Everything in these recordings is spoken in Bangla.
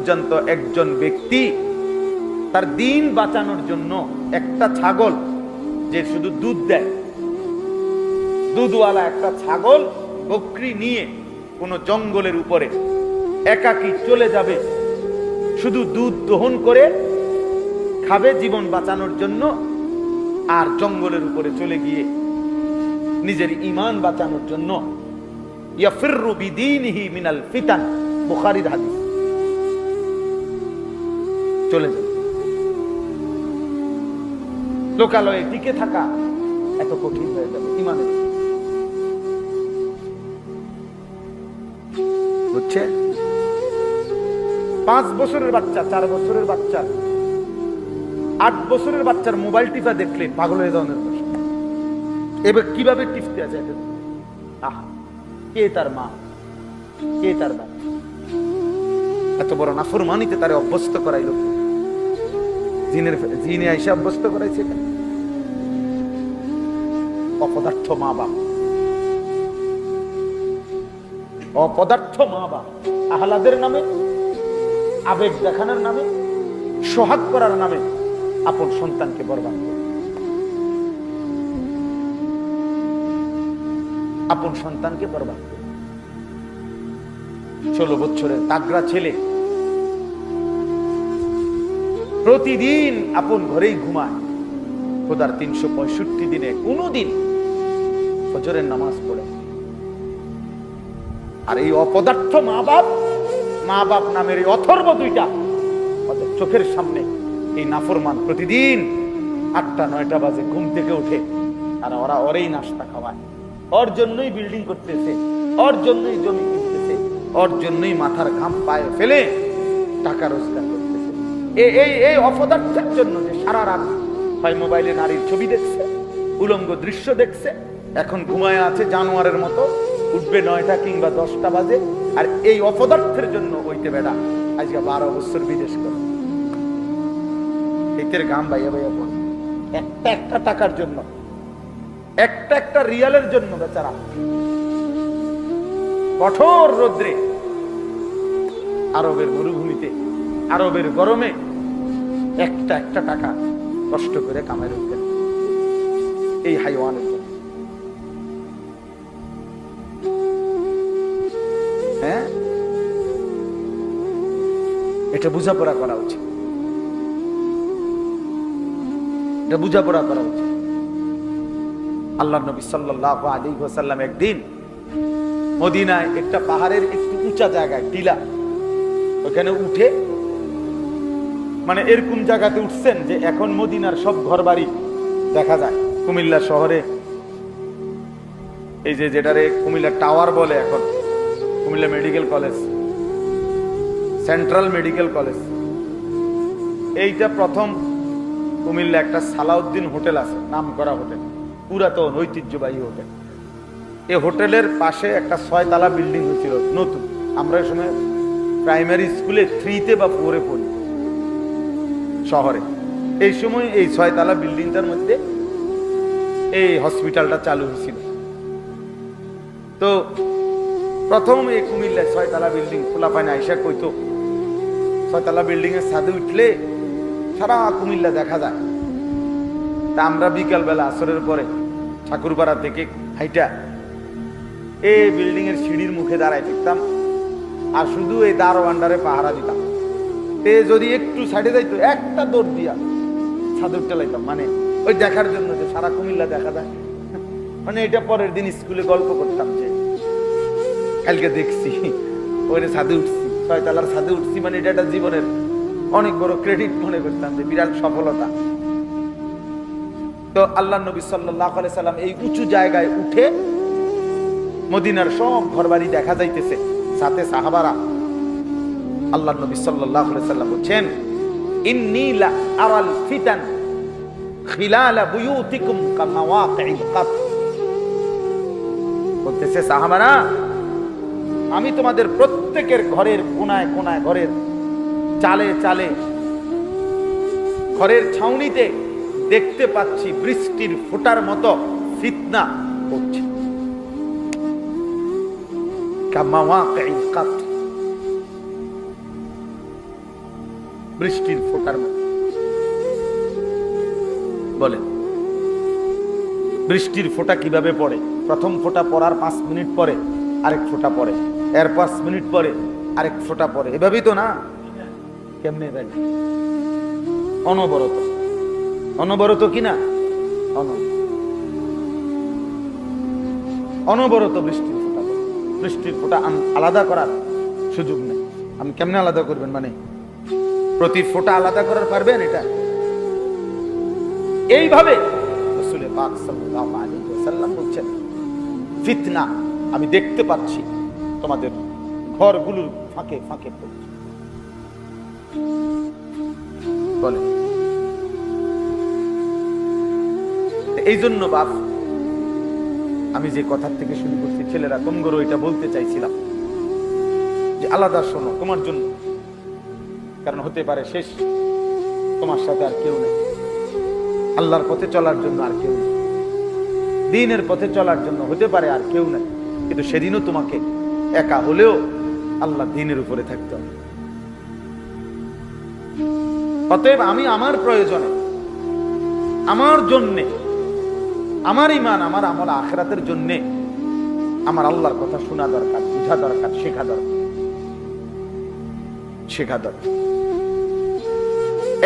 পর্যন্ত একজন ব্যক্তি তার দিন বাঁচানোর জন্য একটা ছাগল যে শুধু দুধ দেয়। দুধওয়ালা একটা ছাগল বকরি নিয়ে কোনো জঙ্গলের উপরে একাকি চলে যাবে, শুধু দুধ দহন করে খাবে জীবন বাঁচানোর জন্য আর জঙ্গলের উপরে চলে গিয়ে নিজের ইমান বাঁচানোর জন্য। ইয়াফিররু বিদীনিহি মিনাল ফিতান, বুখারীর হাদিস। চলে যাবে। লোকালয়ে টিকে থাকা এত কঠিন হয়ে যাবে, ইমানের। বুঝছে? পাঁচ বছরের বাচ্চা, চার বছরের বাচ্চা, আট বছরের বাচ্চার মোবাইল টিপা দেখলে পাগল হয়ে দোষ। এবার কীভাবে টিপতে আছে এটা? আহা, কে তার মা? কে তার বাবা? এত বড় নাফরমানিতে তারে অভ্যস্ত করাইল জিনের জিনে আইসা অভ্যস্ত করাইছে অপদার্থ মা বাপ। অপদার্থ মা বাপ। আহ্লাদের নামে, আবেগ দেখানোর নামে, সোহাগ করার নামে আপন সন্তানকে বরবাদ আপন সন্তানকে বরবাদ ষোলো বছরের তাগড়া ছেলে প্রতিদিন আপন ঘরেই ঘুমায়। খোদার তিনশো পঁয়ষট্টি দিনে কোনোদিন ফজরের নামাজ পড়ে আর এই অপদার্থ মা বাপ মা বাপ নামের এই অথর্ব দুইটা ওদের চোখের সামনে এই নাফরমান প্রতিদিন আটটা, নয়টা বাজে ঘুম থেকে উঠে আর ওরা ওরেই নাস্তা খাওয়ায়। ওর জন্যই বিল্ডিং করতেছে, ওর জন্যই জমি কিনতেছে, ওর জন্যই মাথার ঘাম পায়ে ফেলে টাকা রোজগার এ- এই এই অপদার্থের জন্য যে সারা রাত হয় মোবাইলে নারীর ছবি দেখছে, উলঙ্গ দৃশ্য দেখছে, এখন ঘুমায় আছে জানোয়ারের মতো, উঠবে নয়টা কিংবা দশটা বাজে, আর এই অপদার্থের জন্য হইতে বেড়া, আজকে বারো বছর বিদেশ করে এতের গাম বাইয়া বাইয়া পড়ে। একটা একটা টাকার জন্য, একটা একটা রিয়ালের জন্য বেচারা। কঠোর রোদ্রে আরবের মরুভূমিতে আরবের গরমে একটা একটা টাকা কষ্ট করে কামাই উঠতেন এই হাইওয়ানের জন্য। হ্যাঁ? এটা বোঝাপড়া করা উচিত। এটা বোঝাপড়া করা উচিত। আল্লাহ নবী সাল্লাহ আলী ওসাল্লাম একদিন মদিনায় একটা পাহাড়ের একটু উঁচা জায়গায় টিলা ওখানে উঠে মানে এরকম জায়গাতে উঠছেন যে এখন মদিনার সব ঘর বাড়ি দেখা যায়। কুমিল্লা শহরে। এই যে যেটারে কুমিল্লা টাওয়ার বলে এখন। Comilla medical college. Central medical college. এইটা প্রথম কুমিল্লা একটা সালাউদ্দিন হোটেল আছে নাম করা হোটেল। পুরাতন ঐতিহ্যবাহী হোটেল। এই হোটেলের পাশে একটা ছয়তলা বিল্ডিং হয়েছিল, নতুন। আমরা এই সময় প্রাইমারি স্কুলে থ্রিতে বা ফোরে পড়ি। শহরে। এই সময় এই ছয়তলা বিল্ডিংটার মধ্যে এই হসপিটালটা চালু হয়েছিল। তো প্রথম এই কুমিল্লায় ছয়তলা বিল্ডিং খোলা পায় না, আইসা কইতো, ছয়তলা বিল্ডিং এর ছাদে উঠলে সারা কুমিল্লা দেখা যায়। তা আমরা বিকালবেলা আসরের পরে ঠাকুরপাড়া থেকে হাইটা এই বিল্ডিং এর সিঁড়ির মুখে দাঁড়ায় থাকতাম আর শুধু এই দারোয়ান্ডারে পাহারা দিতাম। তে যদি একটু সাইডে যাইতো, একটা দৌড় দিয়া ছাদে উঠতে মানে ওই দেখার জন্য যে সারা কুমিল্লা দেখা যায়। মানে এটা পরের দিন স্কুলে গল্প করতাম যে, কালকে দেখছি, ওরে ছাদে উঠছি, ছয়তলার ছাদে উঠছি মানে এটা একটা জীবনের অনেক বড় ক্রেডিট মনে করতাম যে বিরাট সফলতা। তো আল্লাহ নবী সাল্লাহ সাল্লাম এই উঁচু জায়গায় উঠে মদিনার সব ঘরবাড়ি দেখা যাইতেছে। সাথে সাহাবারা আল্লাহ নবী সাল্লাম বলছেন ফিতান আমি তোমাদের প্রত্যেকের ঘরের কোনায় কোনায় ঘরের চালে চালে ঘরের ছাউনিতে দেখতে পাচ্ছি বৃষ্টির ফোটার মতো ফিতনা হচ্ছে কামাওয়াকিল কাত বৃষ্টির ফোটার বলেন, বৃষ্টির ফোঁটা কীভাবে পড়ে? প্রথম ফোঁটা পড়ার পাঁচ মিনিট পরে, আরেক ফোঁটা পড়ে। এর পাঁচ মিনিট পরে, আরেক ফোঁটা পড়ে। এভাবেই তো না? কেমনে জানি অনবরত। অনবরত কি না? অনবরত। অনবরত বৃষ্টির ফোঁটা বৃষ্টির ফোঁটা আলাদা করার সুযোগ নেই। আমি কেমনে আলাদা করবেন মানে? প্রতি ফোঁটা আলাদা করার পারবেন এটা? এইভাবে ফিতনা, আমি দেখতে পাচ্ছি তোমাদের ঘরগুলোর ফাঁকে ফাঁকে বলে এই জন্য বাপ, আমি যে কথার থেকে শুরু করছি, ছেলেরা কম করো এটা বলতে চাইছিলাম যে, আলাদা শোনো, তোমার জন্য কারণ হতে পারে শেষ। তোমার সাথে আর কেউ নেই। আল্লাহর পথে চলার জন্য আর কেউ নেই। দিনের পথে চলার জন্য হতে পারে আর কেউ নেই। কিন্তু সেদিনও তোমাকে একা হলেও আল্লাহ দিনের উপরে থাকতে হবে। অতএব আমি আমার প্রয়োজনে, আমার জন্যে, আমার ইমান আমার আমল আখরাতের জন্যে আমার আল্লাহর কথা শোনা দরকার, বোঝা দরকার, শেখা দরকার। শেখা দরকার।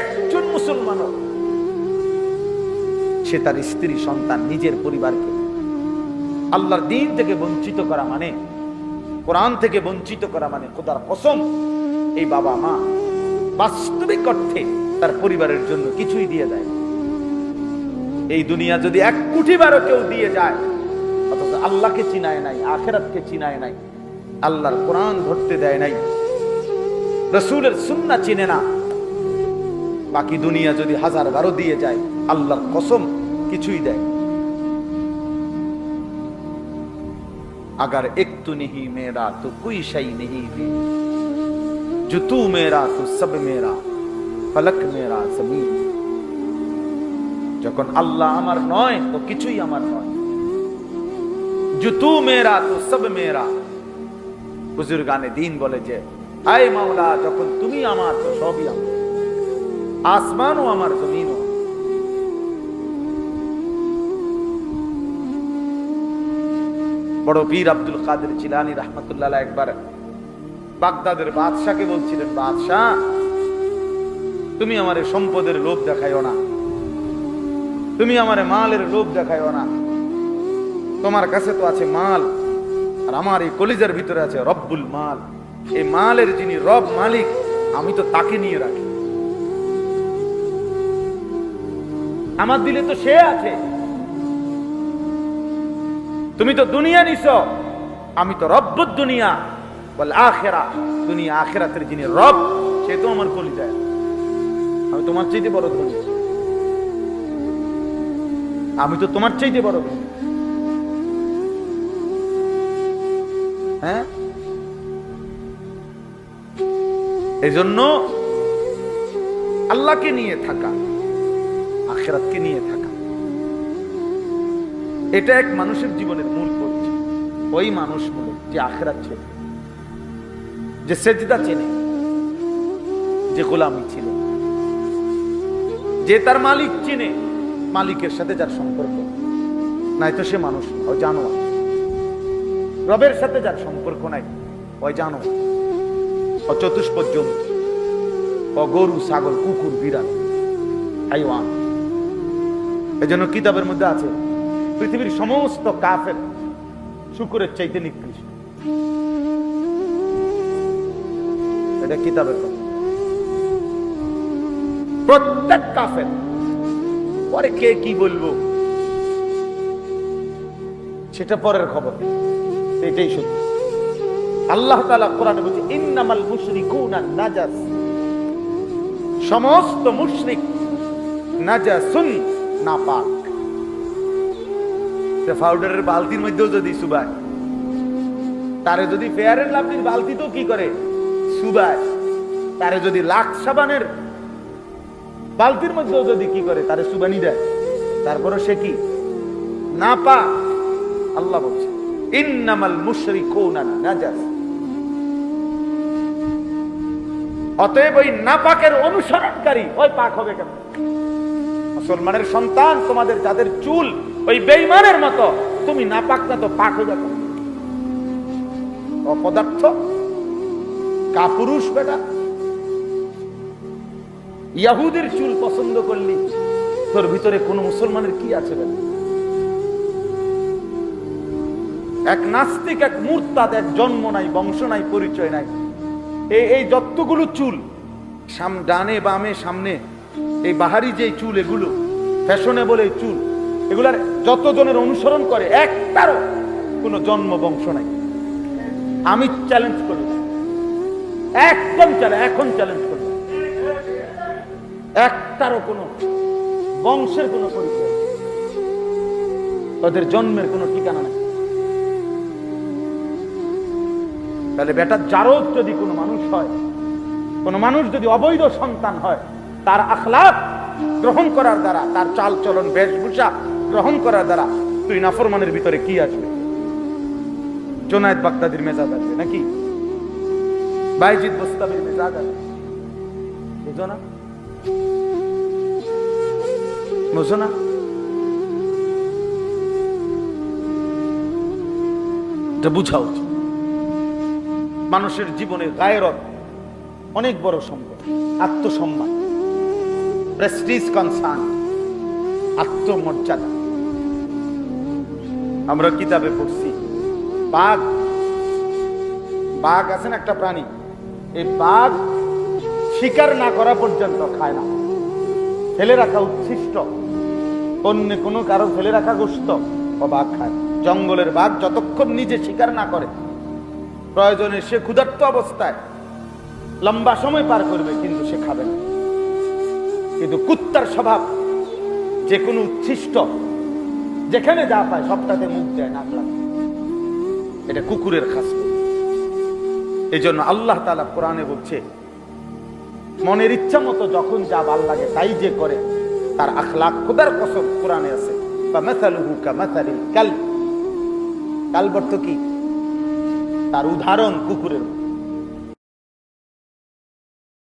একজন মুসলমানও সে তার স্ত্রী, সন্তান, নিজের পরিবারকে আল্লাহর দিন থেকে বঞ্চিত করা মানে কোরআন থেকে বঞ্চিত করা মানে খোদার কসম, এই বাবা মা বাস্তবিক অর্থে তার পরিবারের জন্য কিছুই দিয়ে দেয় এই দুনিয়া যদি এক কোটি বারো কেউ দিয়ে যায়, অথচ আল্লাহকে চিনায় নাই, আখেরাতকে চিনায় নাই, আল্লাহর কোরআন ধরতে দেয় নাই রসুলের সুন্না চিনে না বাকি দুনিয়া যদি হাজার বারো দিয়ে যায় আল্লাহর কসম কিছুই দেয় अगर एक तू नहीं मेरा तो कोई शई नहीं भी जो तू मेरा तो सब मेरा ফলক মেরা জমিন যখন আল্লাহ আমার নয় তো কিছুই আমার নয় জুতু মেরা তো সব মেরা বুজুর্গানে দিন বলে যে আয় মাওলা, যখন তুমি আমার, তো সবই আমার। আসমানও আমার, জমিনও বড় বীর আব্দুল কাদের চিলানি রহমতুল্লাহ একবার বাগদাদের বাদশাকে বলছিলেন, বাদশাহ, তুমি আমারে সম্পদের লোভ দেখাইও না। তুমি আমারে মালের লোভ দেখাইও না। তোমার কাছে তো আছে মাল, আর আমার এই কলিজার ভিতরে আছে রব্বুল মাল। এই মালের যিনি রব মালিক, আমি তো তাকে নিয়ে রাখি। আমার দিলে তো সে আছে। তুমি তো দুনিয়া নিছ, আমি তো রব্বুদ দুনিয়া বলে আখেরা। দুনিয়া আখেরাতের যিনি রব, সে তো আমার কলিজায়। আমি তোমার চাইতে বড় ধনী। আমি তো তোমার চাইতে বড় হ্যাঁ? এই জন্য আল্লাহকে নিয়ে থাকা, আখেরাতকে নিয়ে থাকা। এটা এক মানুষের জীবনের মূল পরিচয় ওই মানুষ মূল যে আখেরাত ছিল যে সেজদা চেনে, যে গোলামি ছিল যে তার মালিক চিনে, মালিকের সাথে যার সম্পর্ক। নাই তো সে মানুষ ও জানোয়ার। রবের সাথে যার সম্পর্ক নাই ওই জানো ও চতুষ্পদ জন্তু ও গরু ছাগল, কুকুর, বিড়াল, হাইওয়ান। এজন্য কিতাবের মধ্যে আছে, পৃথিবীর সমস্ত কাফের শুকুরের চাইতে নিকৃষ্ট। এটা কিতাবের কথা। প্রত্যেক কাফের, পরে কে কি বলব? সেটা পরের খবর। এটাই সত্যি। আল্লাহ তাআলা কোরআনে বলছে, ইন্নামাল মুশরিকুনা নাজাস। সমস্ত মুশরিক নাজাসুন নাপাক। পাউডারের বালতির মধ্যেও যদি সুবায়, তারে যদি কি করে? সুবায়। তারে যদি লাখ সাবানের বালতির মধ্যেও যদি কি করে? তারে সুবানি দেয়। তারপরে সে কি? না পা আল্লাহ বলছে, ইন্নামাল মুশরিকুনা নাজাস। অতএব ওই নাপাকের অনুসরণকারী ওই পাক হবে কেন? মুসলমানের সন্তান তোমাদের যাদের চুল ওই বেইমানের মতো, তুমি নাপাক না তো পাক হয়ে অপদার্থ, কাপুরুষ বেটা। ইয়াহুদের চুল পছন্দ করলি, তোর ভিতরে কোন মুসলমানের কি আছে বেটা? এক নাস্তিক, এক মূর্তাদ এক জন্ম নাই, বংশ নাই, পরিচয় নাই। এই এই যতগুলো চুল, সাম, ডানে, বামে, সামনে, এই বাহারি যে চুল, এগুলো, ফ্যাশনেবল এই চুল, এগুলার যতজনের অনুসরণ করে, একটারও কোনো জন্ম বংশ নাই। আমি চ্যালেঞ্জ করি। একদম চ্যালেঞ্জ এখন চ্যালেঞ্জ করি। একটারও কোনো বংশের কোনো পরিচয়। ওদের জন্মের কোনো ঠিকানা নেই। তাহলে বেটার জারদ যদি কোনো মানুষ হয়, কোনো মানুষ যদি অবৈধ সন্তান হয়, তার আখলাপ গ্রহণ করার দ্বারা, তার চাল চলন বেশভূষা গ্রহণ করার দ্বারা, তুই নাফরমানের ভিতরে কি আসবে? জোনায়দ বাগদাদির মেজাজ আসবে নাকি? বাইজিদ বস্তাবির মেজাজ আসবে। বুঝো না? বুঝো না? এটা বুঝা উচিত। মানুষের জীবনে গায়রত অনেক বড় সম্পদ, আত্মসম্মান প্রেস্টিজ কনসার্ন আত্মমর্যাদা। আমরা কিতাবে পড়ছি, বাঘ বাঘ আছেন একটা প্রাণী, এই বাঘ শিকার না করা পর্যন্ত খায় না। ফেলে রাখা উচ্ছিষ্ট অন্য কোনো কারও ফেলে রাখা গোস্ত ও বাঘ খায় জঙ্গলের বাঘ যতক্ষণ নিজে শিকার না করে প্রয়োজনে সে ক্ষুধার্ত অবস্থায় লম্বা সময় পার করবে, কিন্তু সে খাবে না। কিন্তু কুত্তার স্বভাব যে কোনো উচ্ছিষ্ট, যেখানে যা পায় সবটাতে মুখ দেয় লাগে এটা কুকুরের খাস। এই জন্য আল্লাহ তালা কোরআনে বলছে, মনের ইচ্ছা মতো যখন যা ভালো লাগে তাই যে করে, তার আখলাক খোদার কসম কোরআনে আছে। বা মেথালুহু কা মেথালিল কাল কাল বর্ত কি? তার উদাহরণ কুকুরের মতো।